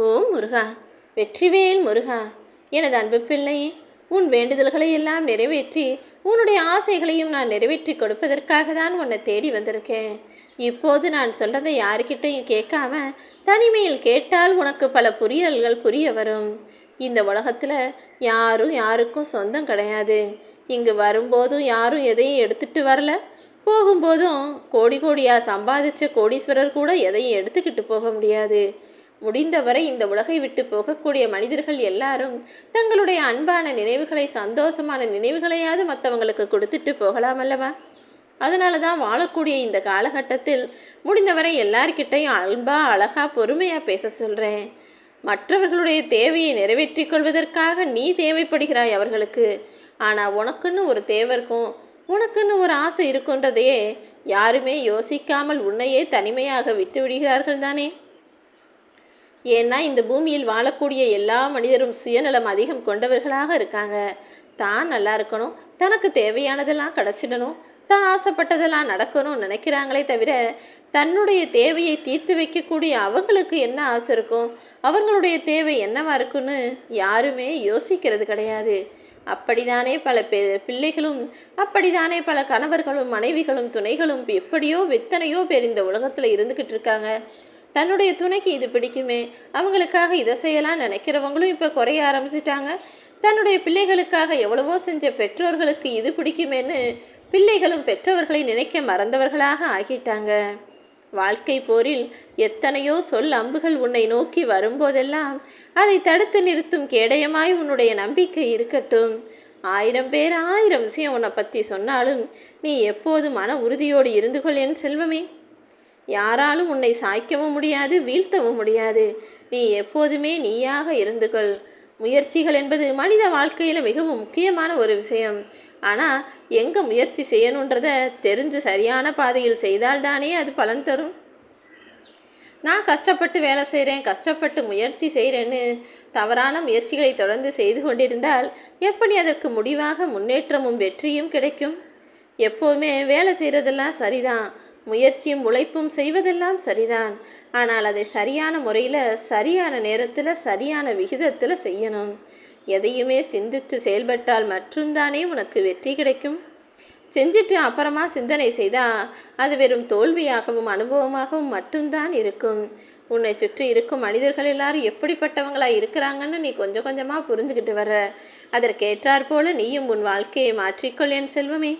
ஓ முருகா வெற்றிவேல் முருகா எனது அன்பு பிள்ளை உன் வேண்டுதல்களை எல்லாம் நிறைவேற்றி உன்னுடைய ஆசைகளையும் நான் நிறைவேற்றி கொடுப்பதற்காக தான் உன்னை தேடி வந்திருக்கேன். இப்போது நான் சொல்றதை யாருக்கிட்டையும் கேட்காம தனிமையில் கேட்டால் உனக்கு பல புரியல்கள் புரிய வரும். இந்த உலகத்தில் யாரும் யாருக்கும் சொந்தம் கிடையாது. இங்கு வரும்போதும் யாரும் எதையும் எடுத்துட்டு வரல. போகும்போதும் கோடி கோடியாக சம்பாதிச்ச கோடீஸ்வரர் கூட எதையும் எடுத்துக்கிட்டு போக முடியாது. முடிந்தவரை இந்த உலகை விட்டு போகக்கூடிய மனிதர்கள் எல்லாரும் தங்களுடைய அன்பான நினைவுகளை சந்தோஷமான நினைவுகளையாவது மற்றவங்களுக்கு கொடுத்துட்டு போகலாம் அல்லவா? அதனால தான் வாழக்கூடிய இந்த காலகட்டத்தில் முடிந்தவரை எல்லார்கிட்டையும் அன்பா அழகா பொறுமையாக பேச சொல்கிறேன் மற்றவர்களுடைய தேவையை நிறைவேற்றிக் கொள்வதற்காக நீ தேவைப்படுகிறாய் அவர்களுக்கு. ஆனால் உனக்குன்னு ஒரு தேவை இருக்கும். உனக்குன்னு ஒரு ஆசை இருக்குன்றதையே யாருமே யோசிக்காமல் உன்னையே தனிமையாக விட்டு விடுகிறார்கள் தானே? ஏன்னா இந்த பூமியில் வாழக்கூடிய எல்லா மனிதரும் சுயநலம் அதிகம் கொண்டவர்களாக இருக்காங்க. தான் நல்லா இருக்கணும் தனக்கு தேவையானதெல்லாம் கிடச்சிடணும் தான் ஆசைப்பட்டதெல்லாம் நடக்கணும்னு நினைக்கிறாங்களே தவிர தன்னுடைய தேவையை தீர்த்து வைக்கக்கூடிய அவங்களுக்கு என்ன ஆசை இருக்கும்? அவங்களுடைய தேவை என்னவா இருக்குன்னு யாருமே யோசிக்கிறது கிடையாது. அப்படிதானே பல பெ பிள்ளைகளும் அப்படிதானே பல கணவர்களும் மனைவிகளும் துணைகளும் எப்படியோ எத்தனையோ பேர் இந்த உலகத்தில் இருந்துக்கிட்டு இருக்காங்க. தன்னுடைய துணைக்கு இது பிடிக்குமே? அவங்களுக்காக இதை செய்யலாம் நினைக்கிறவங்களும் இப்போ குறைய ஆரம்பிச்சிட்டாங்க. தன்னுடைய பிள்ளைகளுக்காக எவ்வளவோ செஞ்ச பெற்றோர்களுக்கு இது பிடிக்குமேன்னு பிள்ளைகளும் பெற்றவர்களை நினைக்க மறந்தவர்களாக ஆகிட்டாங்க. வாழ்க்கை போரில் எத்தனையோ சொல் அம்புகள் உன்னை நோக்கி வரும்போதெல்லாம் அதை தடுத்து நிறுத்தும் கேடயமாய் உன்னுடைய நம்பிக்கை இருக்கட்டும். ஆயிரம் பேர் ஆயிரம் விஷயம் உன்னை பற்றி சொன்னாலும் நீ எப்போது மன உறுதியோடு இருந்து கொள் என் செல்வமே. யாராலும் உன்னை சாய்க்கவும் முடியாது வீழ்த்தவும் முடியாது. நீ எப்போதுமே நீயாக இருந்து கொள் முயற்சிகள் என்பது மனித வாழ்க்கையில் மிகவும் முக்கியமான ஒரு விஷயம். ஆனால் எங்கே முயற்சி செய்யணுன்றத தெரிஞ்சு சரியான பாதையில் செய்தால்தானே அது பலன் தரும்? நான் கஷ்டப்பட்டு வேலை செய்கிறேன் கஷ்டப்பட்டு முயற்சி செய்கிறேன்னு தவறான முயற்சிகளை தொடர்ந்து செய்து கொண்டிருந்தால் எப்படி அதற்கு முடிவாக முன்னேற்றமும் வெற்றியும் கிடைக்கும்? எப்போவுமே வேலை செய்கிறதெல்லாம் சரிதான். முயற்சியும் உழைப்பும் செய்வதெல்லாம் சரிதான். ஆனால் அதை சரியான முறையில் சரியான நேரத்தில் சரியான விகிதத்தில் செய்யணும். எதையுமே சிந்தித்து செயல்பட்டால் மட்டும்தானே உனக்கு வெற்றி கிடைக்கும்? செஞ்சுட்டு அப்புறமா சிந்தனை செய்தால் அது வெறும் தோல்வியாகவும் அனுபவமாகவும் மட்டும்தான் இருக்கும். உன்னை சுற்றி இருக்கும் மனிதர்கள் எல்லாரும் எப்படிப்பட்டவங்களாக இருக்கிறாங்கன்னு நீ கொஞ்சம் கொஞ்சமாக புரிஞ்சுக்கிட்டு வர அதற்கேற்றாற் போல நீயும் உன் வாழ்க்கையை மாற்றிக்கொள் என் செல்வமே.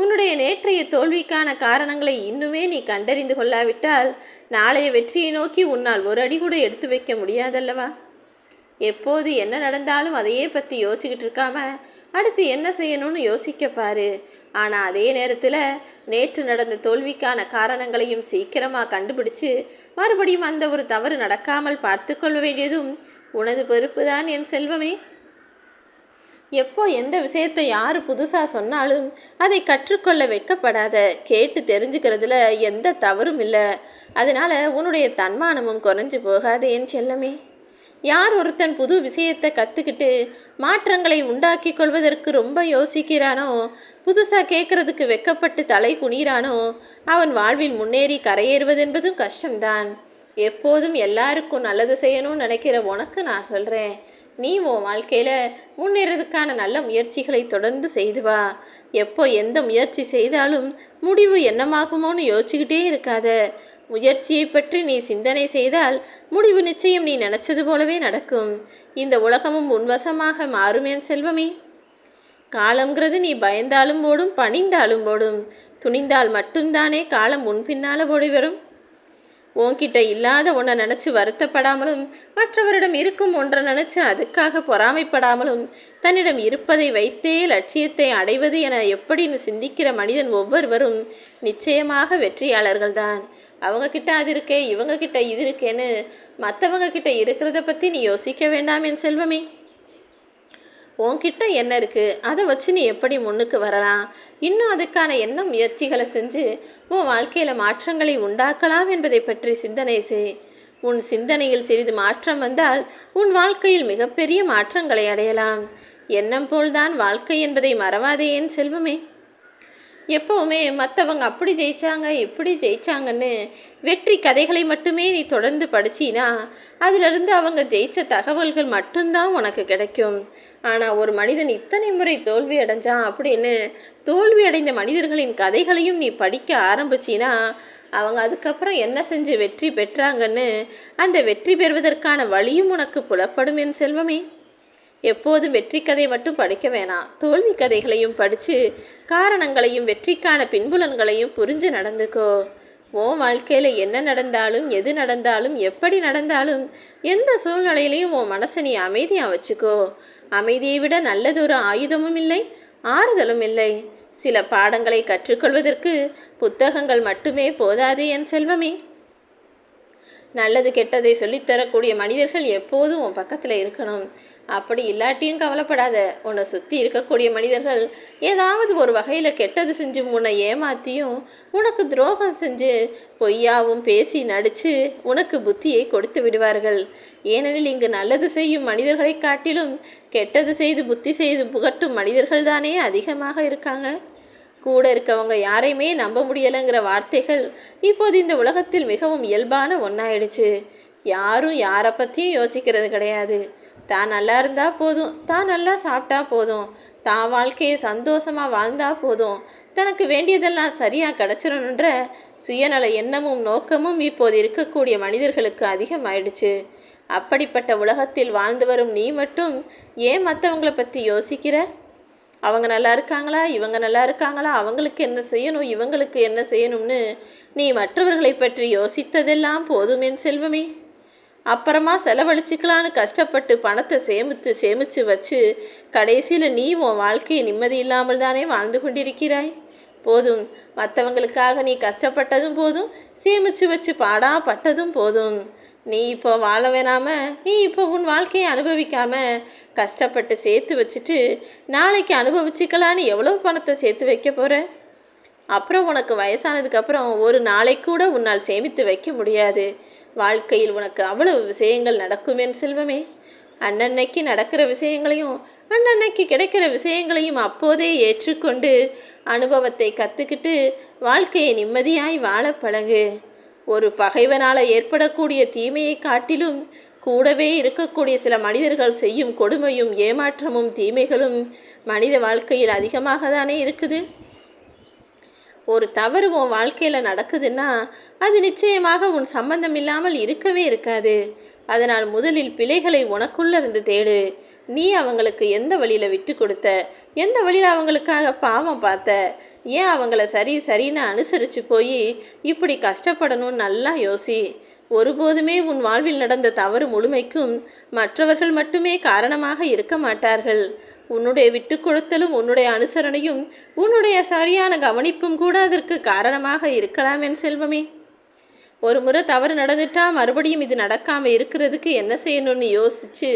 உன்னுடைய நேற்றைய தோல்விக்கான காரணங்களை இன்னுமே நீ கண்டறிந்து கொள்ளாவிட்டால் நாளைய வெற்றியை நோக்கி உன்னால் ஒரு அடி கூட எடுத்து வைக்க முடியாதல்லவா? எப்போது என்ன நடந்தாலும் அதையே பற்றி யோசிக்கிட்டு இருக்காம அடுத்து என்ன செய்யணும்னு யோசிக்க பாரு. ஆனால் அதே நேரத்தில் நேற்று நடந்த தோல்விக்கான காரணங்களையும் சீக்கிரமாக கண்டுபிடிச்சு மறுபடியும் அந்த ஒரு தவறு நடக்காமல் பார்த்து கொள்ள வேண்டியதும் உனது பொறுப்பு தான் என் செல்வமே. எப்போ எந்த விஷயத்தை யார் புதுசாக சொன்னாலும் அதை கற்றுக்கொள்ள வெட்கப்படாத கேட்டு தெரிஞ்சுக்கிறதுல எந்த தவறும் இல்லை. அதனால் உன்னுடைய தன்மானமும் குறைஞ்சு போகாது என் செல்லமே. யார் ஒருத்தன் புது விஷயத்தை கற்றுக்கிட்டு மாற்றங்களை உண்டாக்கி கொள்வதற்கு ரொம்ப யோசிக்கிறானோ புதுசாக கேட்குறதுக்கு வெக்கப்பட்டு தலை குனிறானோ அவன் வாழ்வில் முன்னேறி கரையேறுவதென்பதும் கஷ்டம்தான். எப்போதும் எல்லாருக்கும் நல்லது செய்யணும்னு நினைக்கிற உனக்கு நான் சொல்கிறேன் நீ உன் வாழ்க்கையில் முன்னேறதுக்கான நல்ல முயற்சிகளை தொடர்ந்து செய்து வா. எப்போ எந்த முயற்சி செய்தாலும் முடிவு என்னமாகுமோன்னு யோசிச்சுக்கிட்டே இருக்காத. முயற்சியை பற்றி நீ சிந்தனை செய்தால் முடிவு நிச்சயம் நீ நினச்சது போலவே நடக்கும். இந்த உலகமும் உன்வசமாக மாறுமேன் செல்வமே. காலங்கிறது நீ பயந்தாலும் ஓடும் பணிந்தாலும் ஓடும் துணிந்தால் மட்டும்தானே காலம் முன்பின்னால ஓடி வரும் உன்கிட்ட இல்லாத ஒன்றை நினச்சி வருத்தப்படாமலும் மற்றவரிடம் இருக்கும் ஒன்றை நினச்சி அதுக்காக பொறாமைப்படாமலும் தன்னிடம் இருப்பதை வைத்தே லட்சியத்தை அடைவது என எப்படின்னு சிந்திக்கிற மனிதன் ஒவ்வொருவரும் நிச்சயமாக வெற்றியாளர்கள்தான். அவங்க கிட்ட அது இருக்கே இவங்க கிட்ட இது இருக்கேன்னு மற்றவங்க கிட்ட இருக்கிறத பற்றி நீ யோசிக்க வேண்டாம் என் செல்வமே. உன்கிட்ட என்ன இருக்குது அதை வச்சு நீ எப்படி முன்னுக்கு வரலாம்? இன்னும் அதுக்கான என்ன முயற்சிகளை செஞ்சு உன் வாழ்க்கையில் மாற்றங்களை உண்டாக்கலாம் என்பதை பற்றி சிந்தனை செய். உன் சிந்தனையில் சிறிது மாற்றம் வந்தால் உன் வாழ்க்கையில் மிகப்பெரிய மாற்றங்களை அடையலாம். எண்ணம் போல்தான் வாழ்க்கை என்பதை மறவாதே என் செல்வமே. எப்போவுமே மற்றவங்க அப்படி ஜெயித்தாங்க இப்படி ஜெயிச்சாங்கன்னு வெற்றி கதைகளை மட்டுமே நீ தொடர்ந்து படிச்சினா அதிலிருந்து அவங்க ஜெயித்த தகவல்கள் மட்டும்தான் உனக்கு கிடைக்கும். ஆனால் ஒரு மனிதன் இத்தனை முறை தோல்வி அடைஞ்சான் அப்படின்னு தோல்வி அடைந்த மனிதர்களின் கதைகளையும் நீ படிக்க ஆரம்பிச்சினா அவங்க அதுக்கப்புறம் என்ன செஞ்சு வெற்றி பெற்றாங்கன்னு அந்த வெற்றி பெறுவதற்கான வழியும் உனக்கு புலப்படும் என் செல்வமே. எப்போதும் வெற்றி கதை மட்டும் படிக்க வேணாம். தோல்வி கதைகளையும் படித்து காரணங்களையும் வெற்றிக்கான பின்புலன்களையும் புரிஞ்சு நடந்துக்கோ. உன் வாழ்க்கையில் என்ன நடந்தாலும் எது நடந்தாலும் எப்படி நடந்தாலும் எந்த சூழ்நிலையிலையும் உன் மனசை நீ அமைதியாக வச்சுக்கோ. அமைதியை விட நல்லதொரு ஆயுதமும் இல்லை ஆறுதலும் இல்லை. சில பாடங்களை கற்றுக்கொள்வதற்கு புத்தகங்கள் மட்டுமே போதாது என் செல்வமே. நல்லது கெட்டதை சொல்லித்தரக்கூடிய மனிதர்கள் எப்போதும் உன் பக்கத்தில் இருக்கணும். அப்படி இல்லாட்டியும் கவலைப்படாத. உன்னை சுற்றி இருக்கக்கூடிய மனிதர்கள் ஏதாவது ஒரு வகையில் கெட்டது செஞ்சு உன்னை ஏமாற்றியும் உனக்கு துரோகம் செஞ்சு பொய்யாவும் பேசி நடித்து உனக்கு புத்தியை கொடுத்து விடுவார்கள். ஏனெனில் இங்கு நல்லது செய்யும் மனிதர்களை காட்டிலும் கெட்டது செய்து புத்தி செய்து புகட்டும் மனிதர்கள் தானே அதிகமாக இருக்காங்க. கூட இருக்கவங்க யாரையுமே நம்ப முடியலைங்கிற வார்த்தைகள் இப்போது இந்த உலகத்தில் மிகவும் இயல்பான ஒன்றாயிடுச்சு யாரும் யாரை பற்றியும் யோசிக்கிறது கிடையாது. தான் நல்லா இருந்தால் போதும். தான் நல்லா சாப்பிட்டா போதும். தான் வாழ்க்கையை சந்தோஷமாக வாழ்ந்தால் போதும். தனக்கு வேண்டியதெல்லாம் சரியாக கிடச்சிடணுன்ற சுயநல எண்ணமும் நோக்கமும் இப்போது இருக்கக்கூடிய மனிதர்களுக்கு அதிகமாயிடுச்சு. அப்படிப்பட்ட உலகத்தில் வாழ்ந்து வரும் நீ மட்டும் ஏன் மற்றவங்களை பற்றி யோசிக்கிற? அவங்க நல்லா இருக்காங்களா? இவங்க நல்லா இருக்காங்களா? அவங்களுக்கு என்ன செய்யணும்? இவங்களுக்கு என்ன செய்யணும்னு நீ மற்றவர்களை பற்றி யோசித்ததெல்லாம் போதும் என் செல்வமே. அப்புறமா செலவழிச்சுக்கலான்னு கஷ்டப்பட்டு பணத்தை சேமித்து சேமித்து வச்சு கடைசியில் நீ உன் வாழ்க்கையை நிம்மதி இல்லாமல் தானே வாழ்ந்து கொண்டிருக்கிறாய்? போதும். மற்றவங்களுக்காக நீ கஷ்டப்பட்டதும் போதும் சேமித்து வச்சு பாடா பட்டதும் போதும். நீ இப்போ வாழ வேணாம நீ இப்போ உன் வாழ்க்கையை அனுபவிக்காமல் கஷ்டப்பட்டு சேர்த்து வச்சுட்டு நாளைக்கு அனுபவிச்சுக்கலான்னு எவ்வளோ பணத்தை சேர்த்து வைக்க போகிற அப்புறம் உனக்கு வயசானதுக்கப்புறம் ஒரு நாளைக்கூட உன்னால் சேமித்து வைக்க முடியாது. வாழ்க்கையில் உனக்கு அவ்வளவு விஷயங்கள் நடக்கும் என் செல்வமே. அன்னன்னைக்கு நடக்கிற விஷயங்களையும் அன்னன்னைக்கு கிடைக்கிற விஷயங்களையும் அப்போதே ஏற்றுக்கொண்டு அனுபவத்தை கற்றுக்கிட்டு வாழ்க்கையை நிம்மதியாய் வாழ பழகு. ஒரு பகைவனால் ஏற்படக்கூடிய தீமையை காட்டிலும் கூடவே இருக்கக்கூடிய சில மனிதர்கள் செய்யும் கொடுமையும் ஏமாற்றமும் தீமைகளும் மனித வாழ்க்கையில் அதிகமாக தானே இருக்குது. ஒரு தவறு உன் வாழ்க்கையில் நடக்குதுன்னா அது நிச்சயமாக உன் சம்பந்தம் இல்லாமல் இருக்கவே இருக்காது. அதனால் முதலில் பிழைகளை உனக்குள்ளே இருந்து தேடு. நீ அவங்களுக்கு எந்த வழியில் விட்டு கொடுத்த? எந்த வழியில் அவங்களுக்காக பாவம் பார்த்த? ஏன் அவங்கள சரி சரின்னு அனுசரித்து போய் இப்படி கஷ்டப்படணும்னு நல்லா யோசி. ஒருபோதுமே உன் வாழ்வில் நடந்த தவறு முழுமைக்கும் மற்றவர்கள் மட்டுமே காரணமாக இருக்க மாட்டார்கள். உன்னுடைய விட்டுக்கொடுத்தலும் உன்னுடைய அனுசரணையும் உன்னுடைய சரியான கவனிப்பும் கூட அதற்கு காரணமாக இருக்கலாம் என் செல்வமே. ஒரு முறை தவறு நடந்துட்டா மறுபடியும் இது நடக்காமல் இருக்கிறதுக்கு என்ன செய்யணும்னு யோசிச்சு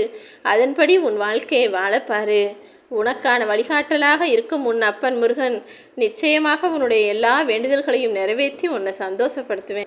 அதன்படி உன் வாழ்க்கையை வாழப்பாரு உனக்கான வழிகாட்டலாக இருக்கும் உன் அப்பன் முருகன் நிச்சயமாக உன்னுடைய எல்லா வேண்டுதல்களையும் நிறைவேற்றி உன்னை சந்தோஷப்படுத்துவேன்.